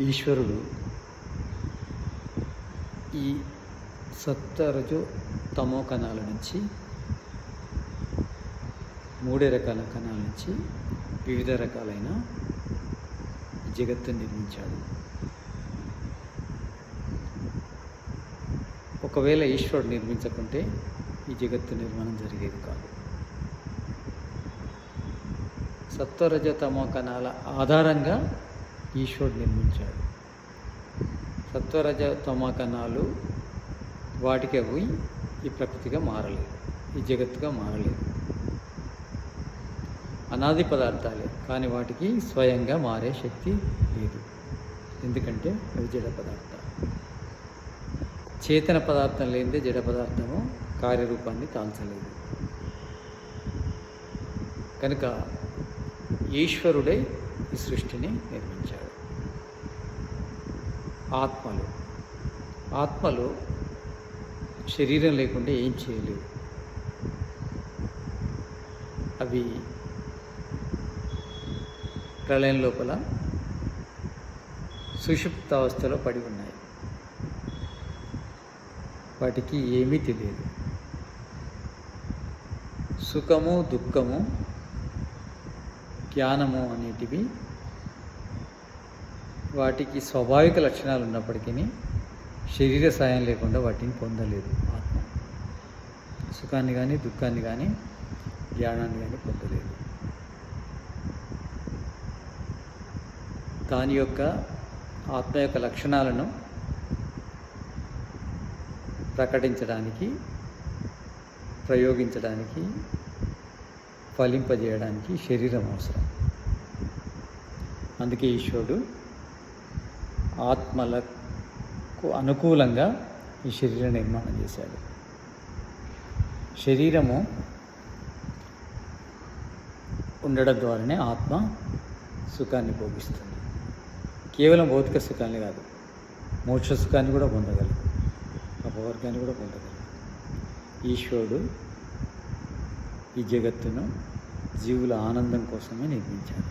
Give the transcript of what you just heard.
ఈశ్వరుడు ఈ సప్తరజు తమో కణాల నుంచి మూడే రకాల కణాల నుంచి వివిధ రకాలైన జగత్తు నిర్మించాడు. ఒకవేళ ఈశ్వరుడు నిర్మించకుంటే ఈ జగత్తు నిర్మాణం జరిగేది కాదు. సత్వరజ తమో కణాల ఆధారంగా ఈశ్వరుడు నిర్మించాడు. సత్వరజ తమకణాలు వాటికి అవి ఈ ప్రకృతిగా మారలేదు ఈ జగత్తుగా మారలేదు. అనాది పదార్థాలే కానీ వాటికి స్వయంగా మారే శక్తి లేదు. ఎందుకంటే అవి జడ పదార్థాలు. చేతన పదార్థం లేనిదే జడ పదార్థము కార్యరూపాన్ని తాల్చలేదు. కనుక ఈశ్వరుడే ఈ సృష్టిని నిర్మించాడు ఆత్మలు. ఆత్మలు శరీరం లేకుండా ఏం చేయలేవు. అవి ప్రళయం లోపల సుషుప్తావస్థలో పడి ఉన్నాయి. వాటికి ఏమీ తెలియదు. సుఖము దుఃఖము జ్ఞానము అనేటివి వాటికి స్వాభావిక లక్షణాలు ఉన్నప్పటికీ శరీర సాయం లేకుండా వాటిని పొందలేదు ఆత్మ. సుఖాన్ని కానీ దుఃఖాన్ని కానీ జ్ఞానాన్ని కానీ పొందలేదు. దాని యొక్క ఆత్మ యొక్క లక్షణాలను ప్రకటించడానికి ప్రయోగించడానికి ఫలింపజేయడానికి శరీరం అవసరం. అందుకే ఈశ్వరుడు ఆత్మలకు అనుకూలంగా ఈ శరీర నిర్మాణం చేశాడు. శరీరము ఉండడం ద్వారానే ఆత్మ సుఖాన్ని భోగిస్తుంది. కేవలం భౌతిక సుఖాన్ని కాదు మోక్ష సుఖాన్ని కూడా పొందగలదు అపవర్గాన్ని కూడా పొందగలదు. ఈశ్వరుడు ఈ జగత్తును జీవుల ఆనందం కోసమే నిర్మించాడు